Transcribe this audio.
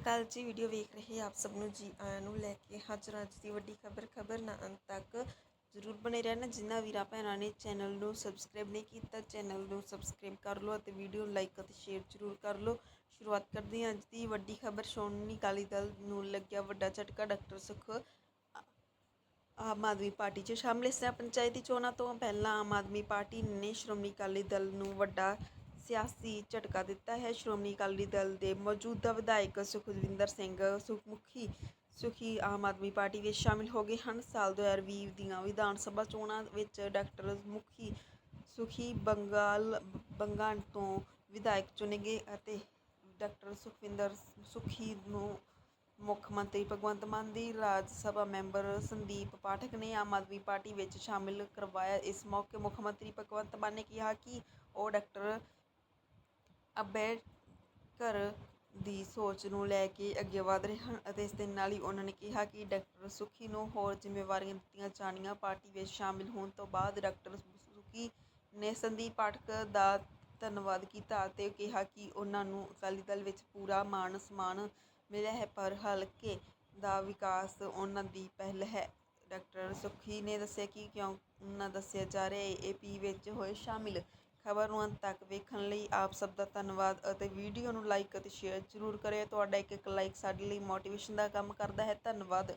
ਅਕਾਲ ਜੀ, ਵੀਡੀਓ ਵੇਖ ਰਹੇ ਆਪ ਸਭ ਨੂੰ ਜੀ ਆਇਆਂ ਨੂੰ ਲੈ ਕੇ ਹਾਜ਼ਰ ਅੱਜ ਦੀ ਵੱਡੀ ਖਬਰ। ਖਬਰ ਨਾ ਅੰਤ ਤੱਕ ਜ਼ਰੂਰ ਬਣੇ ਰਹਿਣਾ। ਜਿਨ੍ਹਾਂ ਵੀਰਾਂ ਭੈਣਾਂ ਨੇ ਚੈਨਲ ਨੂੰ ਸਬਸਕ੍ਰਾਈਬ ਨਹੀਂ ਕੀਤਾ, ਚੈਨਲ ਨੂੰ ਸਬਸਕ੍ਰਾਈਬ ਕਰ ਲਓ ਅਤੇ ਵੀਡੀਓ ਨੂੰ ਲਾਈਕ ਅਤੇ ਸ਼ੇਅਰ ਜ਼ਰੂਰ ਕਰ ਲਓ। ਸ਼ੁਰੂਆਤ ਕਰਦੇ ਹਾਂ ਅੱਜ ਦੀ ਵੱਡੀ ਖਬਰ। ਸ਼੍ਰੋਮਣੀ ਅਕਾਲੀ ਦਲ ਨੂੰ ਲੱਗਿਆ ਵੱਡਾ ਝਟਕਾ। ਡਾਕਟਰ ਸੁਖ ਆਮ ਆਦਮੀ ਪਾਰਟੀ 'ਚ ਸ਼ਾਮਲ। ਇਸ ਪੰਚਾਇਤੀ ਚੋਣਾਂ ਤੋਂ ਪਹਿਲਾਂ ਆਮ ਆਦਮੀ ਪਾਰਟੀ ਨੇ ਸ਼੍ਰੋਮਣੀ ਅਕਾਲੀ ਦਲ ਨੂੰ ਵੱਡਾ ਸਿਆਸੀ ਝਟਕਾ ਦਿੱਤਾ ਹੈ। ਸ਼੍ਰੋਮਣੀ ਅਕਾਲੀ ਦਲ ਦੇ ਮੌਜੂਦਾ ਵਿਧਾਇਕ ਸੁਖਵਿੰਦਰ ਸਿੰਘ, ਸੁਖਮੁਖੀ, ਸੁਖੀ ਆਮ ਆਦਮੀ ਪਾਰਟੀ ਵਿੱਚ ਸ਼ਾਮਿਲ ਹੋ ਗਏ ਹਨ। ਸਾਲ 2020 ਦੀਆਂ ਵਿਧਾਨ ਸਭਾ ਚੋਣਾਂ ਵਿੱਚ ਡਾਕਟਰ ਮੁਖੀ ਸੁਖੀ ਬੰਗਾਲ ਬੰਗਾਲ ਤੋਂ ਵਿਧਾਇਕ ਚੁਣੇ ਗਏ ਅਤੇ ਡਾਕਟਰ ਸੁਖਵਿੰਦਰ ਸੁਖੀ ਨੂੰ ਮੁੱਖ ਮੰਤਰੀ ਭਗਵੰਤ ਮਾਨ ਦੀ ਰਾਜ ਸਭਾ ਮੈਂਬਰ ਸੰਦੀਪ ਪਾਠਕ ਨੇ ਆਮ ਆਦਮੀ ਪਾਰਟੀ ਵਿੱਚ ਸ਼ਾਮਿਲ ਕਰਵਾਇਆ। ਇਸ ਮੌਕੇ ਮੁੱਖ ਮੰਤਰੀ ਭਗਵੰਤ ਮਾਨ ਨੇ ਕਿਹਾ ਕਿ ਉਹ ਡਾਕਟਰ ਅੰਬੇਡਕਰ ਦੀ ਸੋਚ ਨੂੰ ਲੈ ਕੇ ਅੱਗੇ ਵਧ ਰਹੇ ਹਨ ਅਤੇ ਇਸ ਦੇ ਨਾਲ ਹੀ ਉਹਨਾਂ ਨੇ ਕਿਹਾ ਕਿ ਡਾਕਟਰ ਸੁਖੀ ਨੂੰ ਹੋਰ ਜ਼ਿੰਮੇਵਾਰੀਆਂ ਦਿੱਤੀਆਂ ਜਾਣੀਆਂ, ਪਾਰਟੀ ਵਿੱਚ ਸ਼ਾਮਿਲ ਹੋਣ ਤੋਂ ਬਾਅਦ ਡਾਕਟਰ ਸੁਖੀ ਨੇ ਸੰਦੀਪ ਪਾਠਕ ਦਾ ਧੰਨਵਾਦ ਕੀਤਾ ਅਤੇ ਕਿਹਾ ਕਿ ਉਹਨਾਂ ਨੂੰ ਅਕਾਲੀ ਦਲ ਵਿੱਚ ਪੂਰਾ ਮਾਣ ਸਨਮਾਨ ਮਿਲਿਆ ਹੈ, ਪਰ ਹਲਕੇ ਦਾ ਵਿਕਾਸ ਉਹਨਾਂ ਦੀ ਪਹਿਲ ਹੈ। ਡਾਕਟਰ ਸੁਖੀ ਨੇ ਦੱਸਿਆ ਕਿ ਕਿਉਂ ਉਹਨਾਂ ਦੱਸਿਆ ਜਾ ਰਿਹਾ ਹੈ ਏਪੀ ਵਿੱਚ ਹੋਏ ਸ਼ਾਮਿਲ ਖਬਰ ਨੂੰ ਅੰਤ ਤੱਕ ਵੇਖਣ ਲਈ ਆਪ ਸਭ ਦਾ ਧੰਨਵਾਦ ਅਤੇ ਵੀਡੀਓ ਨੂੰ ਲਾਈਕ ਅਤੇ ਸ਼ੇਅਰ ਜ਼ਰੂਰ ਕਰਿਓ। ਤੁਹਾਡਾ ਇੱਕ ਇੱਕ ਲਾਈਕ ਸਾਡੇ ਲਈ ਮੋਟੀਵੇਸ਼ਨ ਦਾ ਕੰਮ ਕਰਦਾ ਹੈ। ਧੰਨਵਾਦ।